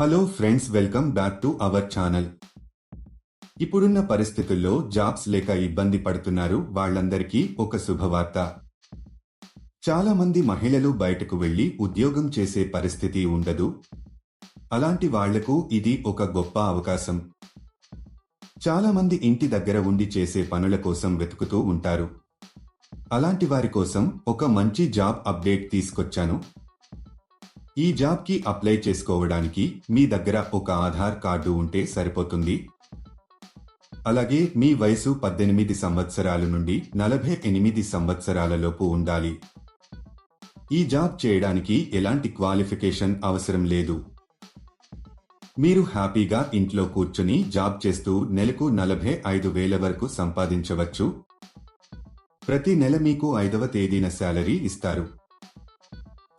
Hello friends welcome back to our channel ఇప్పుడున్న పరిస్థితుల్లో jobs లేక ఇబ్బంది పడుతున్నారు వాళ్ళందరికీ ఒక శుభవార్త. చాలా మంది మహిళలు బయటకు వెళ్ళి ఉద్యోగం చేసే పరిస్థితి ఉండదు. అలాంటి వాళ్ళకు ఇది ఒక గొప్ప అవకాశం. చాలా మంది ఇంటి దగ్గర ఉండి చేసే పనుల కోసం వెతుకుతూ ఉంటారు. అలాంటి వారి కోసం ఒక మంచి జాబ్ అప్డేట్ తీసుకొచ్చాను. ఈ జాబ్కి అప్లై చేసుకోవడానికి మీ దగ్గర ఒక ఆధార్ కార్డు ఉంటే సరిపోతుంది. అలాగే మీ వయసు పద్దెనిమిది సంవత్సరాల నుండి నలభై ఎనిమిది సంవత్సరాలలోపు ఉండాలి. ఈ జాబ్ చేయడానికి ఎలాంటి క్వాలిఫికేషన్ అవసరం లేదు. మీరు హ్యాపీగా ఇంట్లో కూర్చుని జాబ్ చేస్తూ నెలకు నలభై ఐదు వేల వరకు సంపాదించవచ్చు. ప్రతి నెల మీకు ఐదవ తేదీన శాలరీ ఇస్తారు.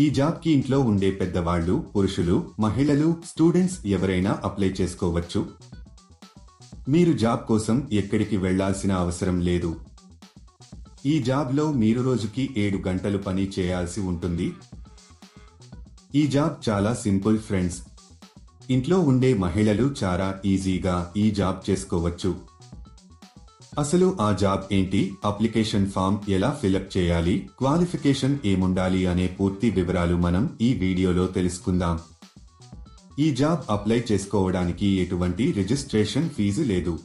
ఈ జాబ్కి ఇంట్లో ఉండే పెద్దవాళ్ళు పురుషులు మహిళలు స్టూడెంట్స్ ఎవరైనా అప్లై చేసుకోవచ్చు. మీరు జాబ్ కోసం ఎక్కడికి వెళ్ళాల్సిన అవసరం లేదు. ఈ జాబ్లో మీరు రోజుకి ఏడు గంటలు పని చేయాల్సి ఉంటుంది. ఈ జాబ్ చాలా సింపుల్ ఫ్రెండ్స్. ఇంట్లో ఉండే మహిళలు చాలా ఈజీగా ఈ జాబ్ చేసుకోవచ్చు. అసలు ఆ జాబ్ ఏంటి? అప్లికేషన్ ఫామ్ ఎలా ఫిలప్ చేయాలి? క్వాలిఫికేషన్ ఏముండాలి అనే పూర్తి వివరాలు మనం ఈ వీడియోలో తెలుసుకుందాం. ఈ జాబ్ అప్లై చేసుకోవడానికి ఎటువంటి రిజిస్ట్రేషన్ ఫీజు లేదు.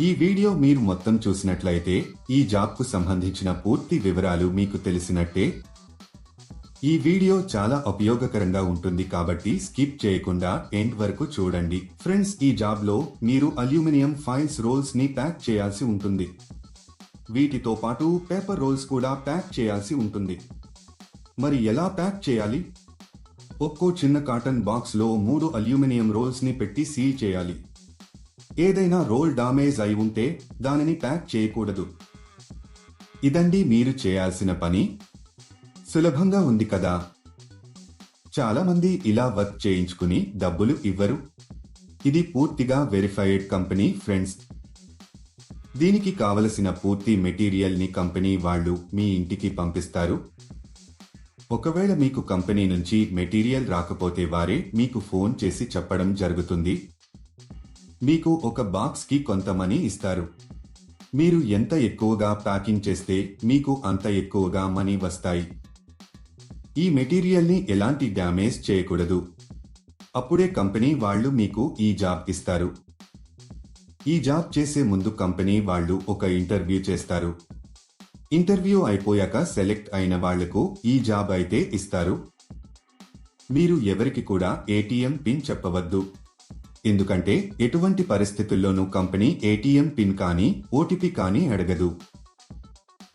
ఈ వీడియో మీరు మొత్తం చూసినట్లయితే ఈ జాబ్కు సంబంధించిన పూర్తి వివరాలు మీకు తెలిసినట్టే ఈ వీడియో చాలా ఉపయోగకరంగా ఉంటుంది కాబట్టి స్కిప్ చేయకుండా ఎండ్ వరకు చూడండి. ఫ్రెండ్స్ ఈ జాబ్లో మీరు అల్యూమినియం ఫైల్స్ రోల్స్ని ప్యాక్ చేయాల్సి ఉంటుంది. వీటితో పాటు పేపర్ రోల్స్ కూడా ప్యాక్ చేయాల్సి ఉంటుంది. మరి ఎలా ప్యాక్ చేయాలి? ఒక్కో చిన్న కాటన్ బాక్స్లో మూడు అల్యూమినియం రోల్స్ని పెట్టి సీల్ చేయాలి. ఏదైనా రోల్ డామేజ్ అయి ఉంటే దానిని ప్యాక్ చేయకూడదు. ఇదండి మీరు చేయాల్సిన పని. సులభంగా ఉంది కదా. చాలామంది ఇలా వర్క్ చేయించుకుని డబ్బులు ఇవ్వరు. ఇది పూర్తిగా వెరిఫైడ్ కంపెనీ ఫ్రెండ్స్. దీనికి కావలసిన పూర్తి మెటీరియల్ని కంపెనీ వాళ్ళు మీ ఇంటికి పంపిస్తారు. ఒకవేళ మీకు కంపెనీ నుంచి మెటీరియల్ రాకపోతే వారే మీకు ఫోన్ చేసి చెప్పడం జరుగుతుంది. మీకు ఒక బాక్స్కి కొంత మనీ ఇస్తారు. మీరు ఎంత ఎక్కువగా ప్యాకింగ్ చేస్తే మీకు అంత ఎక్కువగా మనీ వస్తాయి. ఈ మెటీరియల్ని ఎలాంటి డ్యామేజ్ చేయకూడదు. అప్పుడే కంపెనీ వాళ్ళు మీకు ఈ జాబ్ ఇస్తారు. ఈ జాబ్ చేసే ముందు కంపెనీ వాళ్ళు ఒక ఇంటర్వ్యూ చేస్తారు. ఇంటర్వ్యూ అయిపోయాక సెలెక్ట్ అయిన వాళ్ళకు ఈ జాబ్ అయితే ఇస్తారు. మీరు ఎవరికి కూడా ఏటీఎం పిన్ చెప్పవద్దు. ఎందుకంటే ఎటువంటి పరిస్థితుల్లోనూ కంపెనీ ఏటీఎం పిన్ కానీ ఓటీపీ కానీ అడగదు.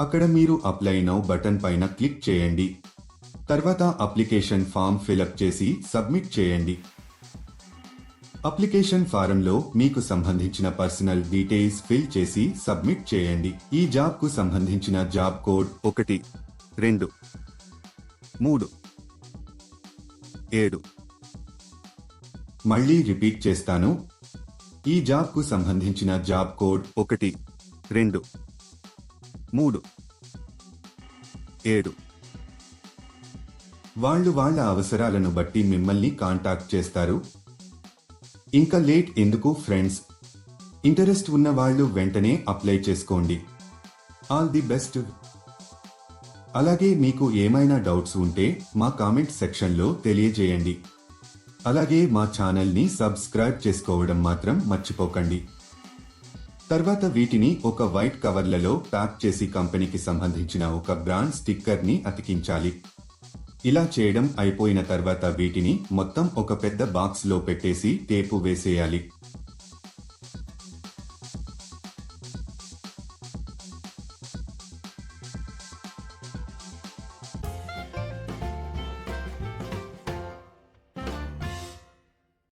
అక్కడ మీరు అప్లై నౌ బటన్ పైన క్లిక్ చేయండి. తర్వాత అప్లికేషన్ ఫామ్ ఫిలప్ చేసి సబ్మిట్ చేయండి. అప్లికేషన్ ఫారంలో మీకు సంబంధించిన పర్సనల్ డీటెయిల్స్ ఫిల్ చేసి సబ్మిట్ చేయండి. ఈ జాబ్కు సంబంధించిన జాబ్ కోడ్ ఒకటి రెండు మూడు ఏడు. మళ్ళీ రిపీట్ చేస్తాను. ఈ జాబ్కు సంబంధించిన జాబ్ కోడ్ ఒకటి రెండు మూడు. ఏడు. వాళ్ళు వాళ్ళ అవసరాలను బట్టి మిమ్మల్ని కాంటాక్ట్ చేస్తారు. ఇంకా లేట్ ఎందుకు ఫ్రెండ్స్? ఇంటరెస్ట్ ఉన్న వాళ్ళు వెంటనే అప్లై చేసుకోండి. All the best. అలాగే మీకు ఏమైనా డౌట్స్ ఉంటే మా కామెంట్ సెక్షన్లో తెలియజేయండి. అలాగే మా ఛానల్ని సబ్స్క్రైబ్ చేసుకోవడం మాత్రం మర్చిపోకండి. తర్వాత వీటిని ఒక వైట్ కవర్లలో ప్యాక్ చేసి కంపెనీకి సంబంధించిన ఒక బ్రాండ్ స్టిక్కర్ని అతికించాలి. ఇలా చేయడం అయిపోయిన తర్వాత వీటిని మొత్తం ఒక పెద్ద బాక్స్లో పెట్టేసి టేపు వేసేయాలి.